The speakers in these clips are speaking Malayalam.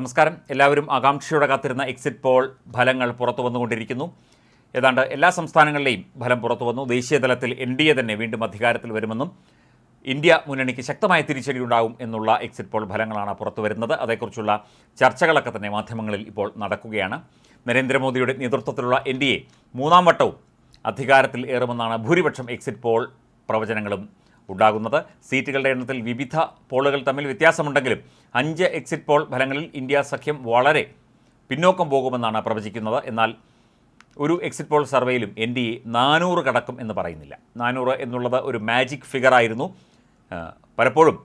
നമസ്കാരം. എല്ലാവരും ആകാംക്ഷയോടെ കാത്തിരുന്ന എക്സിറ്റ് പോൾ ഫലങ്ങൾ പുറത്തു വന്നുകൊണ്ടിരിക്കുന്നു. ഏതാണ്ട് എല്ലാ സംസ്ഥാനങ്ങളിലെയും ഫലം പുറത്തു വന്നു. ദേശീയ തലത്തിൽ എൻ ഡി എ തന്നെ വീണ്ടും അധികാരത്തിൽ വരുമെന്നും ഇന്ത്യ മുന്നണിക്ക് ശക്തമായ തിരിച്ചടി ഉണ്ടാകും എന്നുള്ള എക്സിറ്റ് പോൾ ഫലങ്ങളാണ് പുറത്തു വരുന്നത്. അതേക്കുറിച്ചുള്ള ചർച്ചകളൊക്കെ തന്നെ മാധ്യമങ്ങളിൽ ഇപ്പോൾ നടക്കുകയാണ്. നരേന്ദ്രമോദിയുടെ നേതൃത്വത്തിലുള്ള എൻ ഡി എ മൂന്നാം വട്ടവും അധികാരത്തിൽ ഏറുമെന്നാണ് ഭൂരിപക്ഷം എക്സിറ്റ് പോൾ പ്രവചനങ്ങളും ഉണ്ടാകുന്നത്. സീറ്റുകളുടെ എണ്ണത്തിൽ വിവിധ പോളുകൾ തമ്മിൽ വ്യത്യാസമുണ്ടെങ്കിലും അഞ്ച് എക്സിറ്റ് പോൾ ഫലങ്ങളിൽ ഇന്ത്യ സഖ്യം വളരെ പിന്നോക്കം പോകുമെന്നാണ് പ്രവചിക്കുന്നത്. എന്നാൽ ഒരു എക്സിറ്റ് പോൾ സർവേയിലും എൻ ഡി എ നാനൂറ് കടക്കും എന്ന് പറയുന്നില്ല. നാനൂറ് എന്നുള്ളത് ഒരു മാജിക് ഫിഗറായിരുന്നു പലപ്പോഴും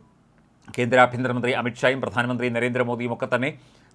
കേന്ദ്ര ആഭ്യന്തരമന്ത്രി അമിത്ഷായും പ്രധാനമന്ത്രി നരേന്ദ്രമോദിയും ഒക്കെ തന്നെ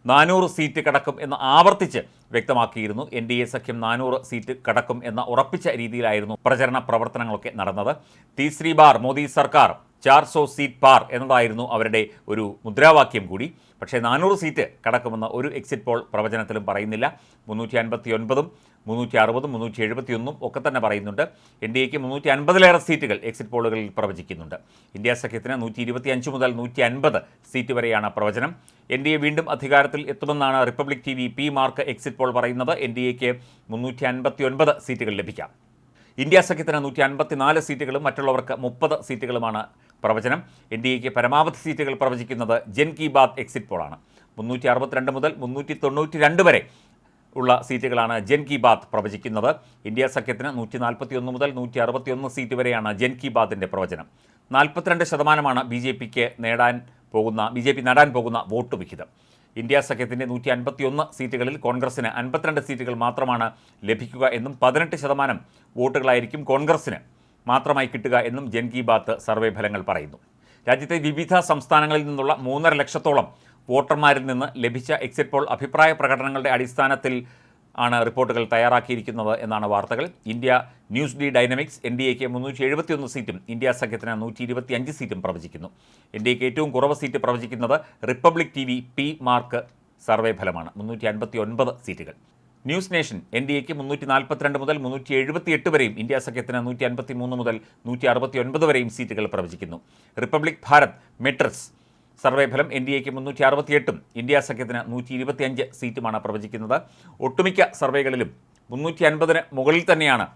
നാനൂറ് സീറ്റ് കടക്കും എന്ന് ആവർത്തിച്ച് വ്യക്തമാക്കിയിരുന്നു. എൻ ഡി എ സഖ്യം നാനൂറ് സീറ്റ് കടക്കും എന്ന ഉറപ്പിച്ച രീതിയിലായിരുന്നു പ്രചരണ പ്രവർത്തനങ്ങളൊക്കെ നടന്നത്. തീസ്രി ബാർ മോദി സർക്കാർ ചാർ സോ സീറ്റ് പാർ എന്നതായിരുന്നു അവരുടെ ഒരു മുദ്രാവാക്യം കൂടി. പക്ഷേ നാനൂറ് സീറ്റ് കടക്കുമെന്ന ഒരു എക്സിറ്റ് പോൾ പ്രവചനത്തിലും പറയുന്നില്ല. മുന്നൂറ്റി അൻപത്തി ഒൻപതും മുന്നൂറ്റി അറുപതും മുന്നൂറ്റി എഴുപത്തിയൊന്നും ഒക്കെ തന്നെ പറയുന്നുണ്ട്. എൻ ഡി എക്ക് മുന്നൂറ്റി അൻപതിലേറെ സീറ്റുകൾ എക്സിറ്റ് പോളുകളിൽ പ്രവചിക്കുന്നുണ്ട്. ഇന്ത്യ സഖ്യത്തിന് നൂറ്റി ഇരുപത്തി അഞ്ച് മുതൽ നൂറ്റി അൻപത് സീറ്റ് വരെയാണ് പ്രവചനം. എൻ ഡി എ വീണ്ടും അധികാരത്തിൽ എത്തുമെന്നാണ് Republic T V P Marq exit poll പറയുന്നത്. എൻ ഡി എക്ക് മുന്നൂറ്റി അൻപത്തി ഒൻപത് സീറ്റുകൾ ലഭിക്കാം. ഇന്ത്യ സഖ്യത്തിന് നൂറ്റി അൻപത്തിനാല് സീറ്റുകളും മറ്റുള്ളവർക്ക് മുപ്പത് സീറ്റുകളുമാണ് പ്രവചനം. എൻ ഡി എക്ക് പരമാവധി സീറ്റുകൾ പ്രവചിക്കുന്നത് ജൻ കി ബാത് എക്സിറ്റ് പോളാണ്. മുന്നൂറ്റി അറുപത്തിരണ്ട് മുതൽ മുന്നൂറ്റി തൊണ്ണൂറ്റി രണ്ട് വരെ ഉള്ള സീറ്റുകളാണ് ജൻ കി ബാത്ത് പ്രവചിക്കുന്നത്. ഇന്ത്യ സഖ്യത്തിന് നൂറ്റി നാൽപ്പത്തി ഒന്ന് മുതൽ നൂറ്റി അറുപത്തിയൊന്ന് സീറ്റ് വരെയാണ് ജൻ കി ബാത്തിന്റെ പ്രവചനം. നാൽപ്പത്തിരണ്ട് ശതമാനമാണ് ബി ജെ പിക്ക് നേടാൻ പോകുന്ന ബി ജെ പി നേടാൻ പോകുന്ന വോട്ട് വിഹിതം. ഇന്ത്യ സഖ്യത്തിന്റെ നൂറ്റി അൻപത്തിയൊന്ന് സീറ്റുകളിൽ കോൺഗ്രസിന് അൻപത്തിരണ്ട് സീറ്റുകൾ മാത്രമാണ് ലഭിക്കുക എന്നും പതിനെട്ട് ശതമാനം വോട്ടുകളായിരിക്കും കോൺഗ്രസിന്. മാത്രമായി കിട്ടുക എന്നും ജൻ കി ബാത്ത് സർവേ ഫലങ്ങൾ പറയുന്നു. രാജ്യത്തെ വിവിധ സംസ്ഥാനങ്ങളിൽ നിന്നുള്ള മൂന്നര ലക്ഷത്തോളം വോട്ടർമാരിൽ നിന്ന് ലഭിച്ച എക്സിറ്റ് പോൾ അഭിപ്രായ പ്രകടനങ്ങളുടെ അടിസ്ഥാനത്തിൽ ആണ് റിപ്പോർട്ടുകൾ തയ്യാറാക്കിയിരിക്കുന്നത് എന്നാണ് വാർത്തകൾ. India news D Dynamics N D എക്ക് മുന്നൂറ്റി എഴുപത്തിയൊന്ന് സീറ്റും ഇന്ത്യ സഖ്യത്തിന് നൂറ്റി ഇരുപത്തി അഞ്ച് സീറ്റും പ്രവചിക്കുന്നു. എൻ ഡി എക്ക് ഏറ്റവും കുറവ് സീറ്റ് പ്രവചിക്കുന്നത് Republic T V P Marq survey ഫലമാണ്. മുന്നൂറ്റി അൻപത്തി ഒൻപത് സീറ്റുകൾ. ന്യൂസ് നേഷൻ എൻ ഡി എക്ക് മുന്നൂറ്റി നാൽപ്പത്തിരണ്ട് മുതൽ മുന്നൂറ്റി എഴുപത്തി എട്ട് വരെയും ഇന്ത്യ സഖ്യത്തിന് നൂറ്റി അൻപത്തി മൂന്ന് മുതൽ നൂറ്റി അറുപത്തി ഒൻപത് വരെയും സീറ്റുകൾ പ്രവചിക്കുന്നു. Republic Bharat Matrize. സർവേ ഫലം എൻ ഡി എക്ക് മുന്നൂറ്റി അറുപത്തിയെട്ടും ഇന്ത്യ സഖ്യത്തിന് നൂറ്റി ഇരുപത്തിയഞ്ച് സീറ്റുമാണ് പ്രവചിക്കുന്നത്. ഒട്ടുമിക്ക സർവേകളിലും മുന്നൂറ്റി അൻപതിന് മുകളിൽ തന്നെയാണ്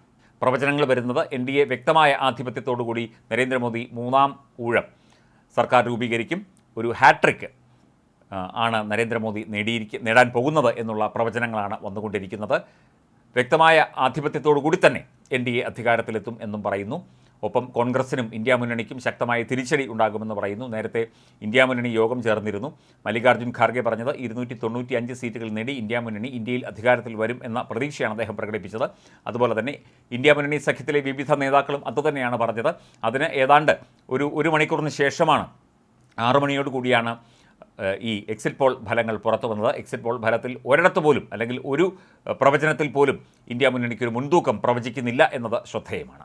പ്രവചനങ്ങൾ വരുന്നത്. എൻ ഡി എ വ്യക്തമായ ആധിപത്യത്തോടുകൂടി നരേന്ദ്രമോദി മൂന്നാം ഊഴം. സർക്കാർ രൂപീകരിക്കും. ഒരു ഹാട്രിക്ക് ആ, ആണ് നരേന്ദ്രമോദി നേടിയിരിക്ക നേടാൻ പോകുന്നത് എന്നുള്ള പ്രവചനങ്ങളാണ് വന്നുകൊണ്ടിരിക്കുന്നത്. വ്യക്തമായ ആധിപത്യത്തോടു കൂടി തന്നെ എൻ ഡി എ അധികാരത്തിലെത്തും എന്നും പറയുന്നു. ഒപ്പം കോൺഗ്രസിനും ഇന്ത്യ മുന്നണിക്കും ശക്തമായ തിരിച്ചടി ഉണ്ടാകുമെന്ന് പറയുന്നു. നേരത്തെ ഇന്ത്യ മുന്നണി യോഗം ചേർന്നിരുന്നു. മല്ലികാർജുൻ ഖാർഗെ പറഞ്ഞത് ഇരുന്നൂറ്റി തൊണ്ണൂറ്റി അഞ്ച് സീറ്റുകൾ നേടി ഇന്ത്യ മുന്നണി ഇന്ത്യയിൽ അധികാരത്തിൽ വരും എന്ന പ്രതീക്ഷയാണ് അദ്ദേഹം പ്രകടിപ്പിച്ചത്. അതുപോലെ തന്നെ ഇന്ത്യ മുന്നണി സഖ്യത്തിലെ വിവിധ നേതാക്കളും അതുതന്നെയാണ് പറഞ്ഞത്. അതിന് ഏതാണ്ട് ഒരു ഒരു മണിക്കൂറിന് ശേഷമാണ് ആറു മണിയോട് കൂടിയാണ് ഈ എക്സിറ്റ് പോൾ ഫലങ്ങൾ പുറത്തു വന്നത്. എക്സിറ്റ് പോൾ ഫലത്തിൽ ഒരിടത്ത് പോലും അല്ലെങ്കിൽ ഒരു പ്രവചനത്തിൽ പോലും ഇന്ത്യ മുന്നണിക്ക് ഒരു മുൻതൂക്കം പ്രവചിക്കുന്നില്ല എന്നത് ശ്രദ്ധേയമാണ്.